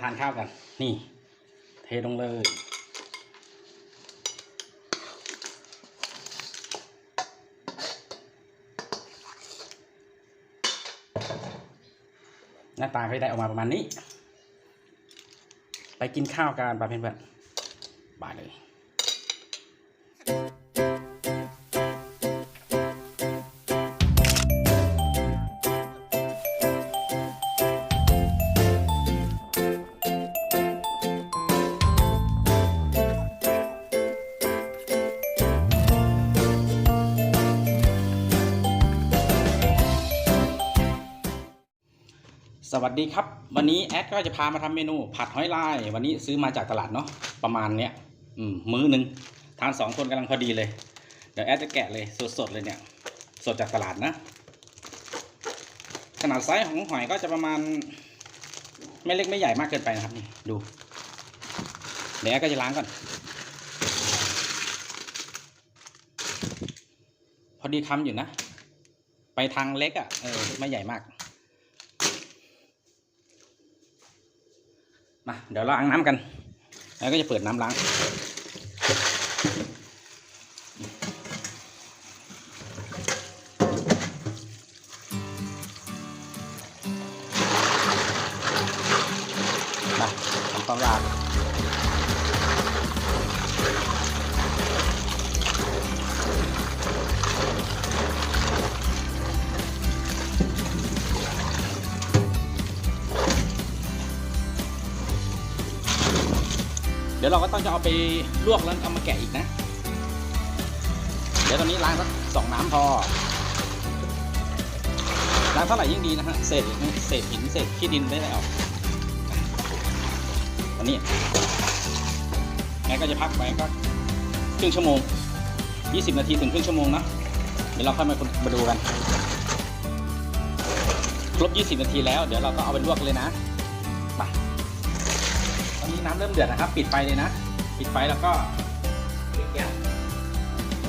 ทานข้าวกัน นี่ เทลงเลย หน้าตาก็ได้ออกมาประมาณนี้ ไปกินข้าวกันปลาเพื่อนๆบายเลย สวัสดีครับ วันนี้แอดก็จะพามาทำเมนูผัดหอยลาย วันนี้ซื้อมาจากตลาดเนาะประมาณเนี้ยอืมมื้อหนึ่งทานสองคนกำลังพอดีเลย เดี๋ยวแอดจะแกะเลยสดๆเลยเนี่ย สดจากตลาดนะ ขนาดไซส์ของหอยก็จะประมาณ ไม่เล็กไม่ใหญ่มากเกินไปนะครับนี่ดู เดี๋ยวแอดก็จะล้างก่อน พอดีคำอยู่นะ ไปทางเล็กอะ่ะเออไม่ใหญ่มาก มาเดี๋ยวเราล้างน้ำกัน แล้วก็จะเปิดน้ำล้าง เดี๋ยวเราก็ต้องจะเอาไปลวกแล้วเอามาแกะอีกนะ เดี๋ยวตอนนี้ล้างสักสองน้ำพอ ล้างเท่าไหร่ยิ่งดีนะฮะ เศษเศษหินเศษขี้ดินไม่ได้ออกอันนี้งั้นก็จะพักไปก็ครึ่งชั่วโมง 20 นาทีถึงครึ่งชั่วโมงนะ เดี๋ยวเราค่อยมามาดูกัน ครบ 20 นาทีแล้ว เดี๋ยวเราก็เอาไปลวกเลยนะ อนนี้น้ำเริ่มเดือดนะครับ ปิดไฟเลยนะ ปิดไฟแล้วก็ปิดแก๊ส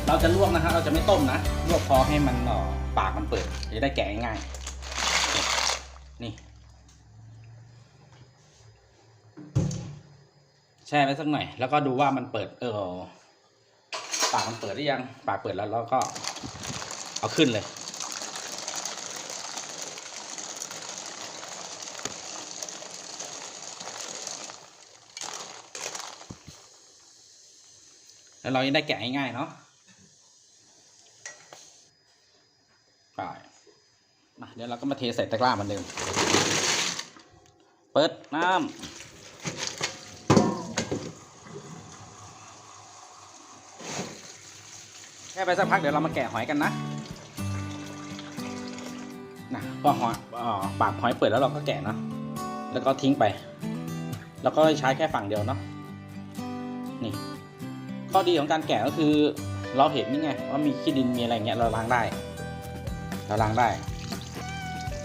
เราจะลวกนะครับ เราจะไม่ต้มนะ ลวกพอให้มันเอ่อปากมันเปิดจะได้แกะง่ายนี่ แช่ไว้สักหน่อย แล้วก็ดูว่ามันเปิด เออ ปากมันเปิดหรือยัง ปากเปิดแล้วเราก็เอาขึ้นเลย แล้วเรายังได้แกะง่ายๆเนาะไปมาเดี๋ยวเราก็มาเทใส่ตะกร้าเหมือนเดิมเปิดน้ำแค่ไปสักพักเดี๋ยวเรามาแกะหอยกันนะนะพอหอยเอ่อปากหอยเปิดแล้วเราก็แกะเนาะแล้วก็ทิ้งไป แล้วก็ใช้แค่ฝั่งเดียวเนาะนี่ ข้อดีของการแกะก็คือ เราเห็นนี่ไงว่ามีขี้ดินมีอะไรเงี้ยเราล้างได้ เราล้างได้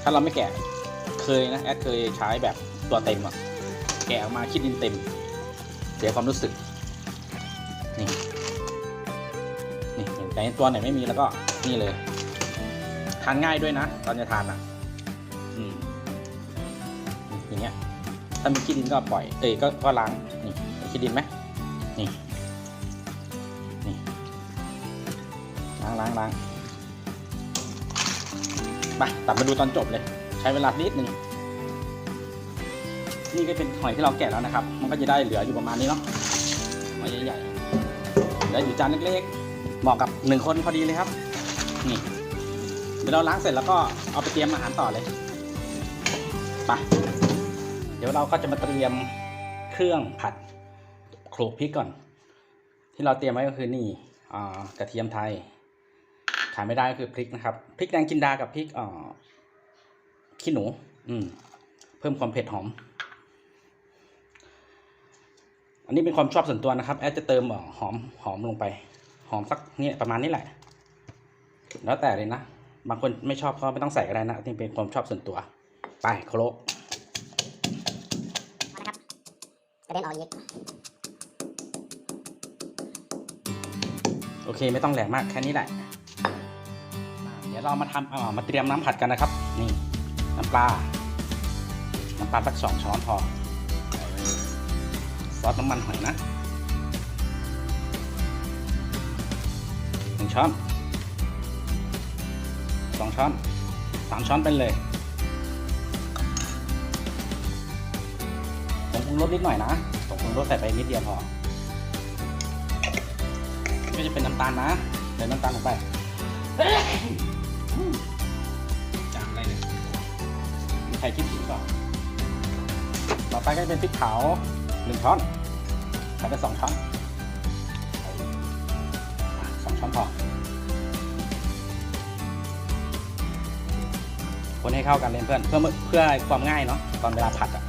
ถ้าเราไม่แกะเคยนะแอดเคยใช้แบบตัวเต็มอะแกะออกมาขี้ดินเต็ม เสียความรู้สึกนี่นี่เห็นแต่ตัวไหนไม่มีแล้วก็นี่เลยทานง่ายด้วยนะ ตอนจะทานอะอืมอย่างเงี้ยถ้ามีขี้ดินก็ปล่อย เอ้ยก็ก็ล้างนี่ขี้ดินไหมนี่ ล้างล้างล้างไปตัดมาดูตอนจบเลย ใช้เวลานิดนึงนี่ก็เป็นหอยที่เราแกะแล้วนะครับ มันก็จะได้เหลืออยู่ประมาณนี้เนาะหอยใหญ่ๆแล้วอยู่จานเล็กๆเหมาะกับหนึ่งคนพอดีเลยครับ นี่เดี๋ยวเราล้างเสร็จแล้วก็เอาไปเตรียมอาหารต่อเลยไปเดี๋ยวเราก็จะมาเตรียมเครื่องผัดโขลกพริกก่อน ที่เราเตรียมไว้ก็คือนี่กระเทียมไทยาดไม่ได้ก็คือพริกนะครับพริกแดงจินดากับพริกอ่าขี้หนู อืม เพิ่มความเผ็ดหอม อันนี้เป็นความชอบส่วนตัวนะครับ แอดจะเติมเอ่อหอมหอมลงไป หอมสักเนี่ยประมาณนี้แหละ แล้วแต่เลยนะ บางคนไม่ชอบก็ไม่ต้องใส่ก็ได้นะนี่เป็นความชอบส่วนตัว ไปโคโลกกระเด็นออกอีกโอเคไม่ต้องแหลมมากแค่นี้แหละอ่าเดี๋ยวเรามาทำเอามาเตรียมน้ำผัดกันนะครับ นี่น้ำปลา น้ำปลาสักสองช้อนพอ ซอสน้ำมันหอยนะหนึ่งช้อนสองช้อนสามช้อนไปเลยผงปรุงรสนิดหน่อยนะผงปรุงรสใส่ไปนิดเดียวพอก็จะเป็นน้ำตาลนะใส่น้ำตาลลงไป ใครคิดถึงเปล่าต่อไปก็จะเป็นพริกเผาหนึ่งช้อนใส่ไปสองช้อนสองช้อนพอคนให้เข้ากันเลยเพื่อนเพื่อเพื่อความง่ายเนาะตอนเวลาผัดอะ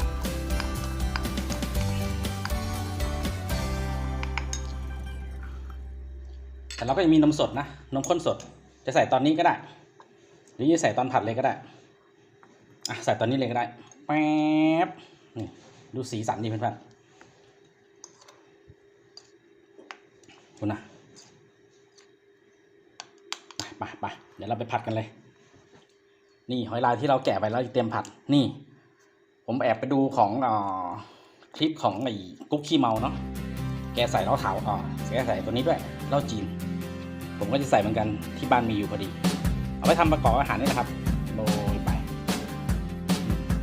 แต่เราก็จะมีนมสดนะนมข้นสด จะใส่ตอนนี้ก็ได้ หรือจะใส่ตอนผัดเลยก็ได้ อะใส่ตอนนี้เลยก็ได้แป๊บนี่ดูสีสันดีเพื่อนๆคุณนะไปไปเดี๋ยวเราไปผัดกันเลย นี่หอยลายที่เราแกะไปแล้วเตรียมผัดนี่ ผมแอบไปดูของอคลิปของไอ้กุ๊กขี้เมาเนาะแกใส่เล้าขาวอ๋อแกใส่ตัวนี้ด้วยเหล้าจีน ผมก็จะใส่เหมือนกันที่บ้านมีอยู่พอดี เอาไปทำประกอบอาหารนี่นะครับโร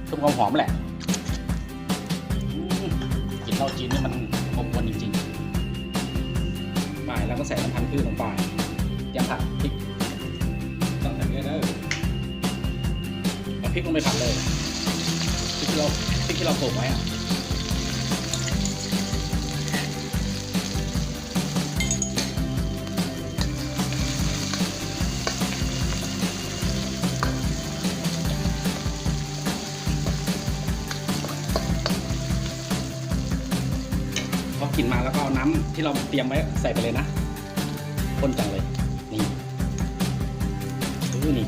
ยไปชุบความหอมแหละกลินเหล้าจีนนี่มันอมวนจริงๆไปแล้วก็ใส่น้ำพันธุ์พืชลงไปยังผัดพริกต้องใส่เยอะเด้อเอาพริกลงไปผัดเลยพริกที่เราพริกที่เราโขลกไว้อะ ที่เราเตรียมไว้ใส่ไปเลยนะข้นจังเลย นี่ดูนี่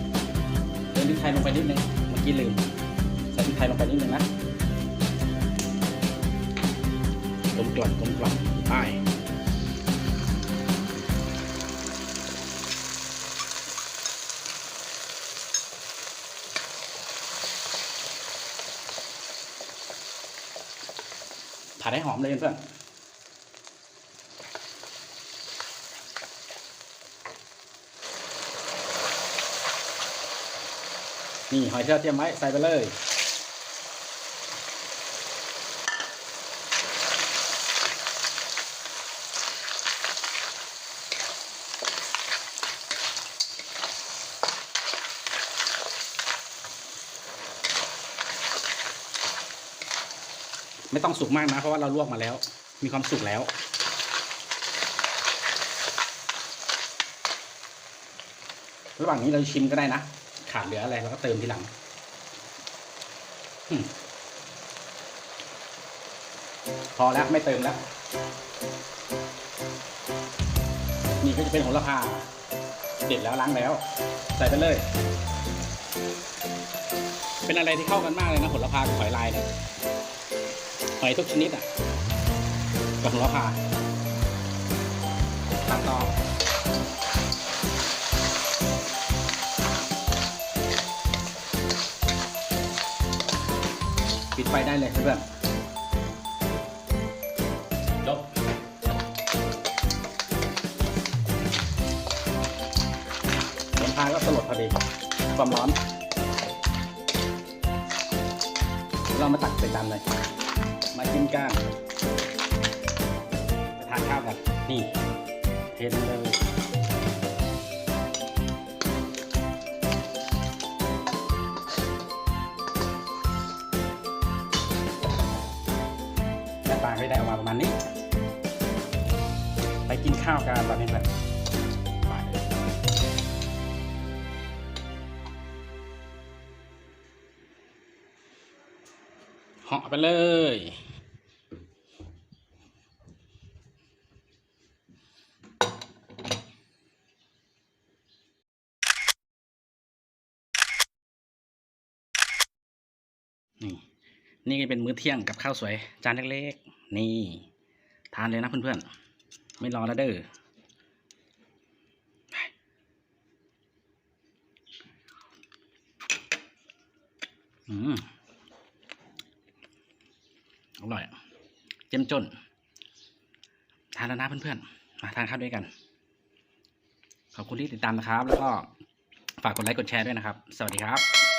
เติมพริกไทยลงไปนิดนึงเมื่อกี้ลืม ใส่พริกไทยลงไปนิดนึงนะกลมกล่อมกลมกล่อมไปผัดให้หอมเลยเพื่อน นี่หอยที่เราเตรียมไว้ใส่ไปเลย ไม่ต้องสุกมากนะ เพราะว่าเราลวกมาแล้ว มีความสุกแล้วระหว่างนี้เราชิมก็ได้นะ ขาดเหลืออะไรเราก็เติมทีหลังอพอแล้วไม่เติมแล้ว นี่ก็จะเป็นโหระพาเด็ดแล้วล้างแล้ว ใส่ไปเลย เป็นอะไรที่เข้ากันมากเลยนะโหระพากับหอยลายเนี่ยหอยทุกชนิดอะกับโหระพาตัดต่อ ปิดไฟได้เลยเพื่อนจบผลทานก็สลดพอดี ความร้อน เรามาตักใส่จานเลย มากินกันไปทานข้าวกัน นี่เทลงเลย เหาะไปเลย นี่ นี่ก็เป็นมื้อเที่ยงกับข้าวสวย จานเล็กๆ นี่ ทานเลยนะเพื่อนๆ ไม่รอแล้วเด้อไป อร่อย เจ้มจนทานแล้วนะเพื่อนๆ มาทานข้าวด้วยกัน ขอบคุณที่ติดตามนะครับ แล้วก็ฝากกดไลค์กดแชร์ด้วยนะครับ สวัสดีครับ